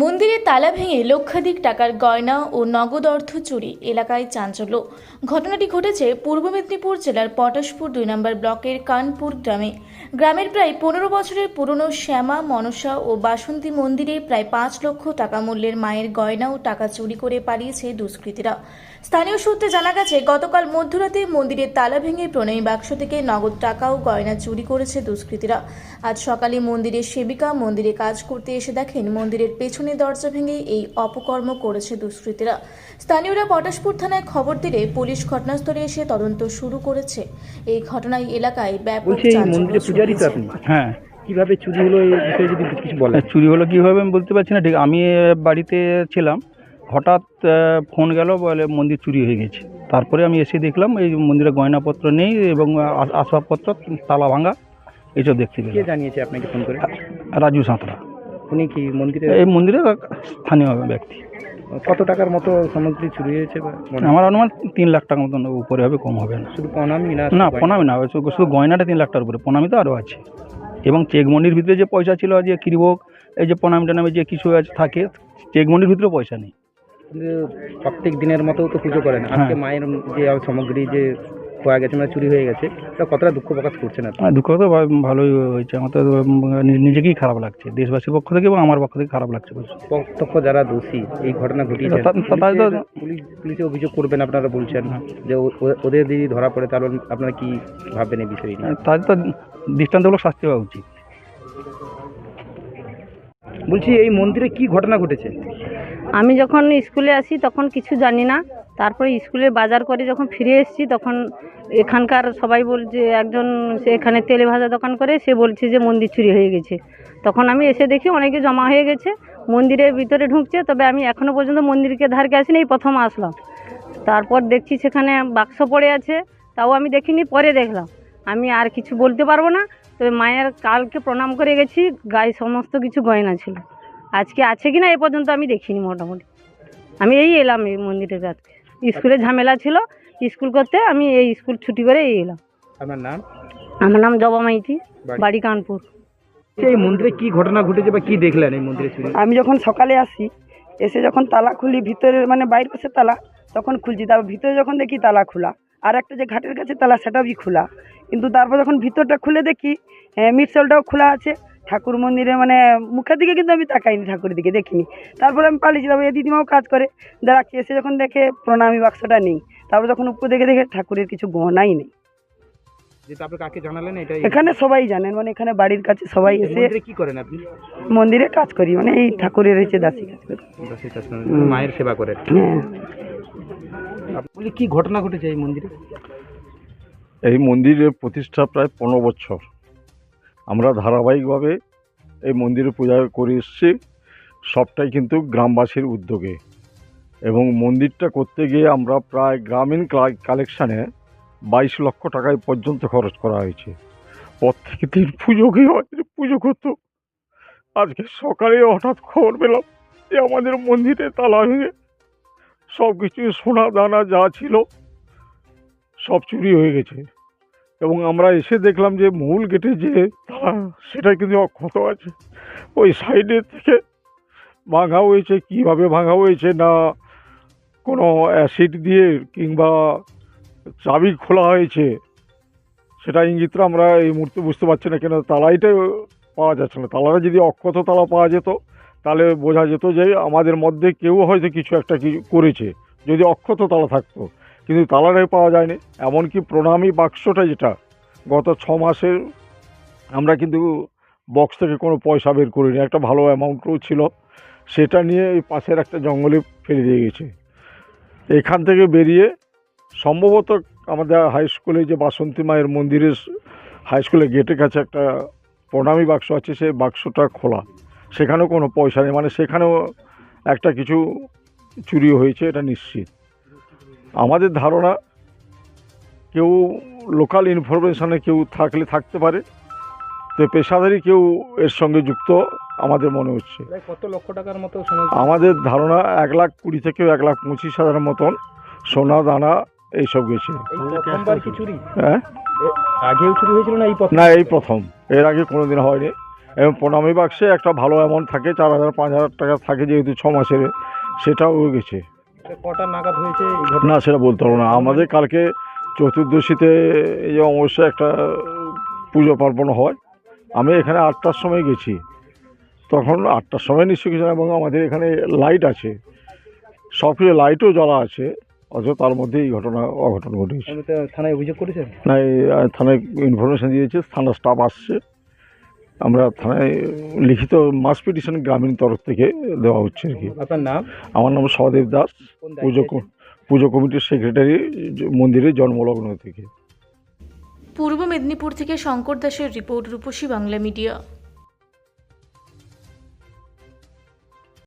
মন্দিরে তালা ভেঙে লক্ষাধিক টাকার গয়না ও নগদ অর্থ চুরি এলাকায় চাঞ্চল্য। ঘটনাটি ঘটেছে পূর্ব মেদিনীপুর জেলার পটাশপুর দুই নম্বর ব্লকের কানপুর গ্রামে। গ্রামের প্রায় পনেরো বছরের পুরনো শ্যামা, মনসা ও বাসন্তী মন্দিরে প্রায় পাঁচ লক্ষ টাকা মূল্যের মায়ের গয়না ও টাকা চুরি করে পালিয়েছে দুষ্কৃতীরা। স্থানীয় সূত্রে জানা গেছে গতকাল মধ্যরাতে মন্দিরের তালা ভেঙে প্রণয়ী বাক্স থেকে নগদ টাকা ও গয়না চুরি করেছে দুষ্কৃতীরা। আজ সকালে মন্দিরের সেবিকা মন্দিরে কাজ করতে এসে দেখেন মন্দিরের পেছনে দরজা ভেঙে এই অপকর্ম করেছে দুষ্কৃতীরা। স্থানীয়রা পটাশপুর থানায় খবর দিলে পুলিশ ঘটনাস্থলে এসে তদন্ত শুরু করেছে। এই ঘটনায় এলাকায় ব্যাপক চাঞ্চল্য ছড়িয়েছে। হ্যাঁ কীভাবে চুরি হলো এই বিষয়ে যদি কিছু বলেন? চুরি হলো কীভাবে আমি বলতে পারছি না ঠিক আমি বাড়িতে ছিলাম হঠাৎ ফোন গেল বলে মন্দির চুরি হয়ে গেছে। তারপরে আমি এসে দেখলাম এই মন্দিরে গয়নাপত্র নেই এবং আস- আসবাবপত্র তালা ভাঙা এইসব দেখতে কে পেলাম। জানিয়েছে আপনাকে ফোন করে? রাজু সাঁতরা। উনি কি মন্দিরে? এই মন্দিরের এক স্থানীয় ব্যক্তি। কত টাকার মতো সামগ্রী চুরি হয়েছে আমার অনুমান তিন লাখ টাকার মতন উপরে হবে কম হবে না। শুধু প্রণামী না না প্রণামী না শুধু গয়নাটা তিন লাখ টাকার উপরে প্রণামী তো আরও আছে। এবং চেকমন্ডির ভিতরে যে পয়সা ছিল যে কিরিভোগ এই যে প্রণামী টানামী যে কিছু আছে থাকে চেকমন্ডির ভিতরে পয়সা নেই। প্রত্যেক দিনের মতো তো পুজো করেন হ্যাঁ। আজকে মায়ের যে সামগ্রী যে খোয়া গেছে মানে চুরি হয়ে গেছে এটা কতটা দুঃখ প্রকাশ করছেন আপনি আমার দুঃখ তো ভালোই হয়েছে আমার তো নিজেকেই খারাপ লাগছে দেশবাসীর পক্ষ থেকে এবং আমার পক্ষ থেকে খারাপ লাগছে। প্রত্যক্ষ যারা দোষী এই ঘটনা ঘটিয়েছে পুলিশ পুলিশে অভিযোগ করবেন আপনারা বলছেন হ্যাঁ। যে ওদের যদি ধরা পড়ে তাহলে আপনারা কি ভাববেন এই বিষয়ে? তাদের তো দৃষ্টান্তমূলক শাস্তি হওয়া উচিত বলছি এই মন্দিরে কি ঘটনা ঘটেছে আমি যখন স্কুলে আসি তখন কিছু জানি না। তারপরে স্কুলে বাজার করে যখন ফিরে এসেছি তখন এখানকার সবাই বলছে একজন সে এখানে তেলে ভাজা দোকান করে, সে বলছে যে মন্দির চুরি হয়ে গেছে। তখন আমি এসে দেখি অনেকে জমা হয়ে গেছে, মন্দিরের ভিতরে ঢুকছে। তবে আমি এখনও পর্যন্ত মন্দিরকে ধারকে আসিনি, এই প্রথম আসলাম। তারপর দেখছি সেখানে বাক্স পড়ে আছে, তাও আমি দেখিনি, পরে দেখলাম। আমি আর কিছু বলতে পারব না। তবে মায়ের কালকে প্রণাম করে গেছি, গায়ে সমস্ত কিছু গয়না ছিল। আজকে আছে কি না এ পর্যন্ত আমি দেখিনি মোটামুটি। আমি এই এলাম এই মন্দিরের কাছে স্কুলে ঝামেলা ছিল স্কুল করতে আমি এই স্কুল ছুটি করে এই এলাম। আপনার নাম? আমার নাম জবা মাইতি বাড়ি? কানপুর। এই মন্দিরে কি ঘটনা ঘটেছে বা কি দেখলেন এই মন্দিরে আমি যখন সকালে আসি এসে যখন তালা খুলি ভিতরে মানে বাইরে পাশে তালা তখন খুলছি। তারপর ভিতরে যখন দেখি তালা খোলা আর একটা যে ঘাটের কাছে তালা সেটাও খোলা। কিন্তু তারপর যখন ভিতরটা খুলে দেখি মিটসলটাও খোলা আছে। ঠাকুর মন্দিরে মানে মুখের দিকে কিন্তু আমি তাকাইনি ঠাকুরের দিকে দেখিনি। তারপরে আমি পালিয়েছি তারপরে এই দিদিমাও কাজ করে। দাঁড়াচ্ছি এসে যখন দেখে প্রণামী বাক্সটা নেই তারপর যখন উপর দেখে দেখে ঠাকুরের কিছু গহনাই নেই। যে তারপরে কাকে জানালেন? এটা এখানে সবাই জানেন মানে এখানে বাড়ির কাছে সবাই এসে মন্দিরে কি করেন আপনি? মন্দিরে কাজ করি মানে এই ঠাকুরের হচ্ছে দাসী কাজ করি। দাসী কাজ করেন, মায়ের সেবা করে। হ্যাঁ। কি ঘটনা ঘটেছে এই মন্দিরে? এই মন্দিরের প্রতিষ্ঠা প্রায় পনেরো বছর। আমরা ধারাবাহিকভাবে এই মন্দিরে পূজা করে এসেছি। সবটাই কিন্তু গ্রামবাসীর উদ্যোগে। এবং মন্দিরটা করতে গিয়ে আমরা প্রায় গ্রামীণ কালেকশানে বাইশ লক্ষ টাকায় পর্যন্ত খরচ করা হয়েছে। প্রত্যেক দিন পুজো গিয়ে পুজো করতো। আজকে সকালে হঠাৎ খবর পেলাম যে আমাদের মন্দিরে তালা ভেঙে সব কিছু সোনা দানা যা ছিল সব চুরি হয়ে গেছে। এবং আমরা এসে দেখলাম যে মূল গেটে যে তালা সেটা কিন্তু অক্ষত আছে। ওই সাইডে থেকে ভাঙা হয়েছে, কীভাবে ভাঙা হয়েছে না কোনো অ্যাসিড দিয়ে কিংবা চাবি খোলা হয়েছে, সেটা ইঙ্গিতটা আমরা এই মুহূর্তে বুঝতে পারছি না কেন তালাইটাই পাওয়া যাচ্ছে না। তালাটা যদি অক্ষত তালা পাওয়া যেত, তাহলে বোঝা যেত যে আমাদের মধ্যে কেউ হয়তো কিছু একটা কিছু করেছে, যদি অক্ষত তালা থাকতো। কিন্তু তালাটাই পাওয়া যায়নি। এমনকি প্রণামী বাক্সটা যেটা, গত ছ মাসের আমরা কিন্তু বক্স থেকে কোনো পয়সা বের করিনি। একটা ভালো অ্যামাউন্টও ছিল। সেটা নিয়ে এই পাশের একটা জঙ্গলে ফেলে দিয়ে গেছে। এখান থেকে বেরিয়ে সম্ভবত আমাদের হাই স্কুলে যে বাসন্তী মায়ের মন্দিরের হাই স্কুলের গেটের কাছে একটা প্রণামী বাক্স আছে, সেই বাক্সটা খোলা। সেখানেও কোনো পয়সা নেই। মানে সেখানেও একটা কিছু চুরি হয়েছে, এটা নিশ্চিত। আমাদের ধারণা কেউ লোকাল ইনফরমেশনে কেউ থাকলে থাকতে পারে তো পেশাদারি কেউ এর সঙ্গে যুক্ত আমাদের মনে হচ্ছে। কত লক্ষ টাকার মতো আমাদের ধারণা এক লাখ কুড়ি থেকে এক লাখ পঁচিশ হাজার মতন সোনা দানা এইসব গেছে। হ্যাঁ? আগেও চুরি হয়েছিল না এই প্রথম? না এই প্রথম। এর আগে কোনো দিন হয়নি। এবং প্রণামী বাক্সে একটা ভালো অ্যামাউন্ট থাকে চার হাজার পাঁচ হাজার টাকা থাকে যেহেতু ছ মাসের সেটাও গেছে। কটা নাগাদ হয়েছে ঘটনা? সেটা বলতে পারব না। আমাদের কালকে চতুর্দশীতে এই অমাবস্যা একটা পুজো পার্বণ হয়। আমি এখানে আটটার সময় গেছি। তখন আটটার সময় নিশ্চয়ই কিছু এবং আমাদের এখানে লাইট আছে। সব কিছু লাইটও জ্বলা আছে অথচ তার মধ্যে এই ঘটনা অঘটন ঘটেছে। থানায় অভিযোগ করেছেন না থানায় ইনফরমেশন দিয়েছে থানার স্টাফ আসছে। আমরা থানায় লিখিত মাস পিটিশন গ্রামীণ তরফ থেকে দেওয়া হচ্ছে আর কি। আপনার নাম? আমার নাম সহদেব দাস। পুজো পুজো কমিটির সেক্রেটারি মন্দিরে জন্মলগ্ন থেকে। পূর্ব মেদিনীপুর থেকে শঙ্কর দাসের রিপোর্ট রূপসী বাংলা মিডিয়া।